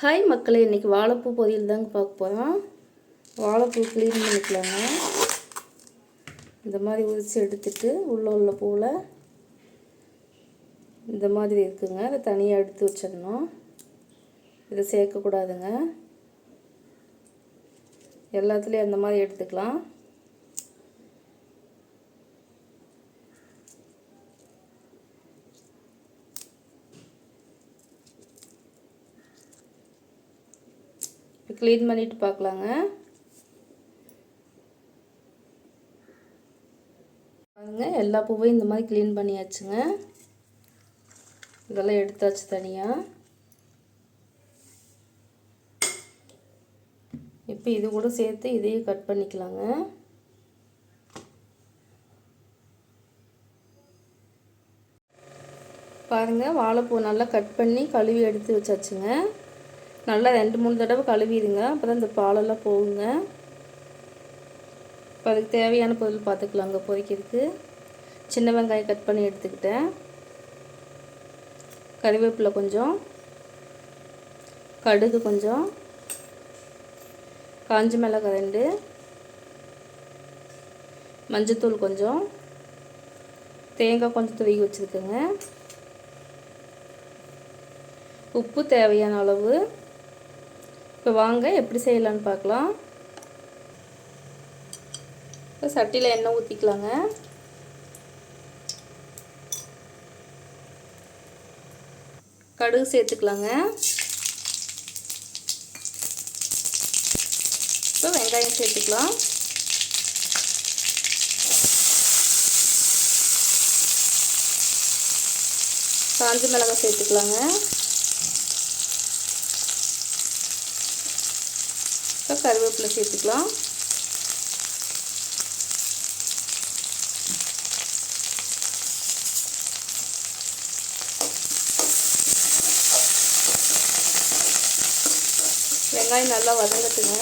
Hi மக்களே இன்றைக்கி வாழைப்பூ பொரியல் தாங்க பார்க்க போகிறோம் வாழைப்பூ க்ளீன் பண்ணிக்கலாங்க. இந்த மாதிரி உரித்து எடுத்துட்டு உள்ள உள்ள பூவில் இந்த மாதிரி இருக்குங்க. அதை தனியாக எடுத்து வச்சிடணும். இதை சேர்க்கக்கூடாதுங்க. எல்லாத்துலேயும் அந்த மாதிரி எடுத்துக்கலாம். இப்போ க்ளீன் பண்ணிவிட்டு பார்க்கலாங்க பாருங்க எல்லா பூவையும் இந்த மாதிரி க்ளீன் பண்ணியாச்சுங்க. இதெல்லாம் எடுத்தாச்சு தனியாக இப்போ இது கூட சேர்த்து இதையும் கட் பண்ணிக்கலாங்க. பாருங்கள் வாழைப்பூ நல்லா கட் பண்ணி கழுவி எடுத்து வச்சாச்சுங்க. நல்லா ரெண்டு மூணு தடவை கழுவிடுங்க. அப்போ தான் இந்த பாலெல்லாம் போகுங்க. இப்போ அதுக்கு தேவையான பொருள் பார்த்துக்கலாங்க பொரிக்கிறதுக்கு சின்ன வெங்காயம் கட் பண்ணி எடுத்துக்கிட்டேன். கறிவேப்பிலை கொஞ்சம். கடுகு கொஞ்சம். காஞ்சி மிளகாய் ரெண்டு. மஞ்சத்தூள் கொஞ்சம். தேங்காய் கொஞ்சம் துருவி வச்சுருக்கேங்க. உப்பு தேவையான அளவு. இப்போ வாங்க எப்படி செய்யலான்னு பார்க்கலாம். இப்போ சட்டியில் எண்ணெய் ஊற்றிக்கலாங்க கடுகு சேர்த்துக்கலாங்க. இப்போ வெங்காயம் சேர்த்துக்கலாம். காஞ்சி மிளகாய் சேர்த்துக்கலாங்க. இப்போ கருவேப்பிலை சேர்த்துக்கலாம். வெங்காயம் நல்லா வதங்கட்டுங்க.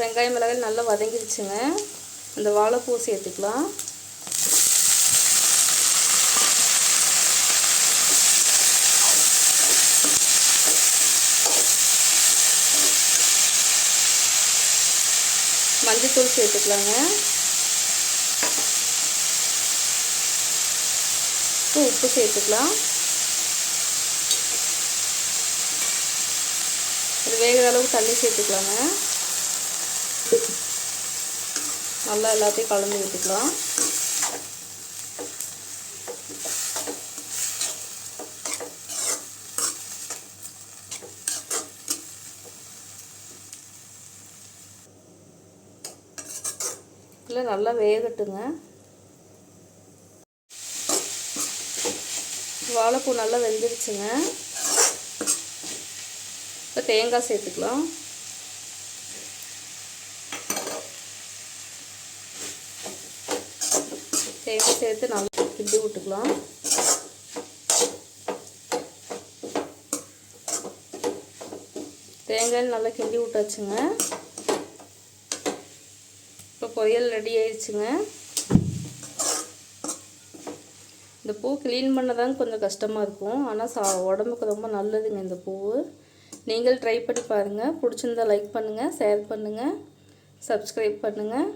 வெங்காயம் மிளகாய் நல்லா வதங்கிடுச்சுங்க அந்த வாழைப்பூ சேர்த்துக்கலாம் மஞ்சத்தூள் சேர்த்துக்கலாங்க. இப்போ உப்பு சேர்த்துக்கலாம். இது வேகிற அளவுக்கு தண்ணி சேர்த்துக்கலாங்க. நல்லா எல்லாத்தையும் கலந்து விட்டுக்கலாம். இல்லை நல்லா வேகட்டுங்க. வாழைப்பூ நல்லா வெந்துருச்சுங்க. இப்போ தேங்காய் சேர்த்துக்கலாம். தேங்காய் சேர்த்து நல்லா கிண்டி விட்டுக்கலாம். தேங்காய் நல்லா கிண்டி விட்டாச்சுங்க. இப்போ பொரியல் ரெடி ஆயிடுச்சுங்க. இந்த பூ க்ளீன் பண்ணதாங்க கொஞ்சம் கஷ்டமாக இருக்கும். ஆனால் சா உடம்புக்கு ரொம்ப நல்லதுங்க இந்த பூ. நீங்கள் ட்ரை பண்ணி பாருங்கள் பிடிச்சிருந்தா லைக் பண்ணுங்கள் ஷேர் பண்ணுங்கள் சப்ஸ்கிரைப் பண்ணுங்கள்